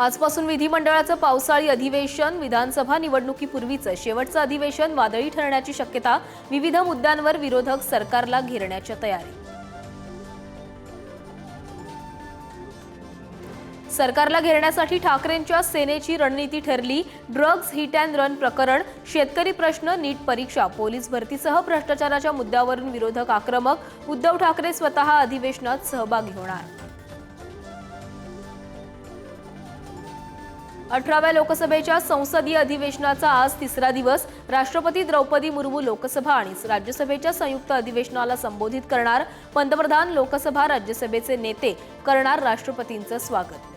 आजपासून विधिमंडळाचं पावसाळी अधिवेशन विधानसभा निवडणुकीपूर्वीचं शेवटचं अधिवेशन वादळी ठरण्याची शक्यता विविध मुद्द्यांवर विरोधक सरकारला घेरण्याच्या तयारी. सरकारला घेरण्यासाठी ठाकरेंच्या सेनेची रणनीती ठरली. ड्रग्ज हिट अँड रन प्रकरण शेतकरी प्रश्न नीट परीक्षा पोलीस भरतीसह भ्रष्टाचाराच्या मुद्द्यावरून विरोधक आक्रमक उद्धव ठाकरे स्वतः अधिवेशनात सहभागी होणार. अठराव्या लोकसभेच्या संसदीय अधिवेशनाचा आज तिसरा दिवस. राष्ट्रपती द्रौपदी मुर्मू लोकसभा आणि राज्यसभेच्या संयुक्त अधिवेशनाला संबोधित करणार. पंतप्रधान लोकसभा राज्यसभेचे नेते करणार राष्ट्रपतींचं स्वागत.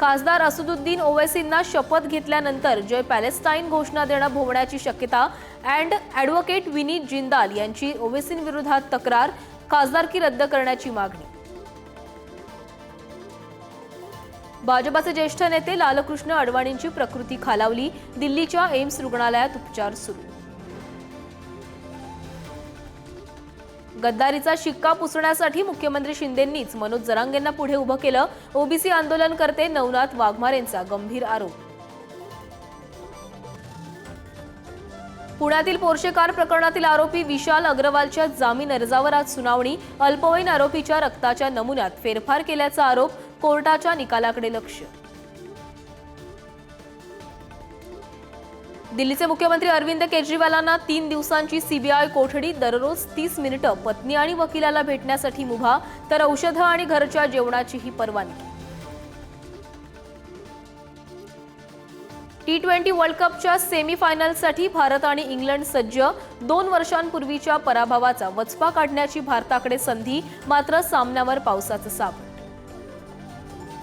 खासदार असदुद्दीन ओवैसींना शपथ घेतल्यानंतर जय पॅलेस्टाईन घोषणा देणं भोवण्याची शक्यता अँड ॲडव्होकेट विनीत जिंदाल यांची ओवेसींविरोधात तक्रार. खासदारकी रद्द करण्याची मागणी. भाजपाचे ज्येष्ठ नेते लालकृष्ण अडवाणींची प्रकृती खालावली. दिल्लीच्या एम्स रुग्णालयात उपचार सुरू. गद्दारीचा शिक्का पुसण्यासाठी मुख्यमंत्री शिंदेंनीच मनोज जरांगेंना पुढे उभं केलं. ओबीसी आंदोलनकर्ते नवनाथ वाघमारेंचा गंभीर आरोप. पुण्यातील पोर्शे कार प्रकरणातील आरोपी विशाल अग्रवालच्या जामीन अर्जावर आज सुनावणी. अल्पवयीन आरोपीच्या रक्ताच्या नमुन्यात फेरफार केल्याचा आरोप. कोर्टाच्या निकालाकडे लक्ष. दिल्लीचे मुख्यमंत्री अरविंद केजरीवालांना तीन दिवसांची सीबीआय कोठडी दररोज तीस मिनिटं पत्नी आणि वकिलाला भेटण्यासाठी मुभा तर औषधं आणि घरच्या जेवणाचीही परवानगी. टी ट्वेंटी वर्ल्ड कपच्या सेमीफायनलसाठी भारत आणि इंग्लंड सज्ज दोन वर्षांपूर्वीच्या पराभवाचा वचपा काढण्याची भारताकडे संधी मात्र सामन्यावर पावसाचं सावट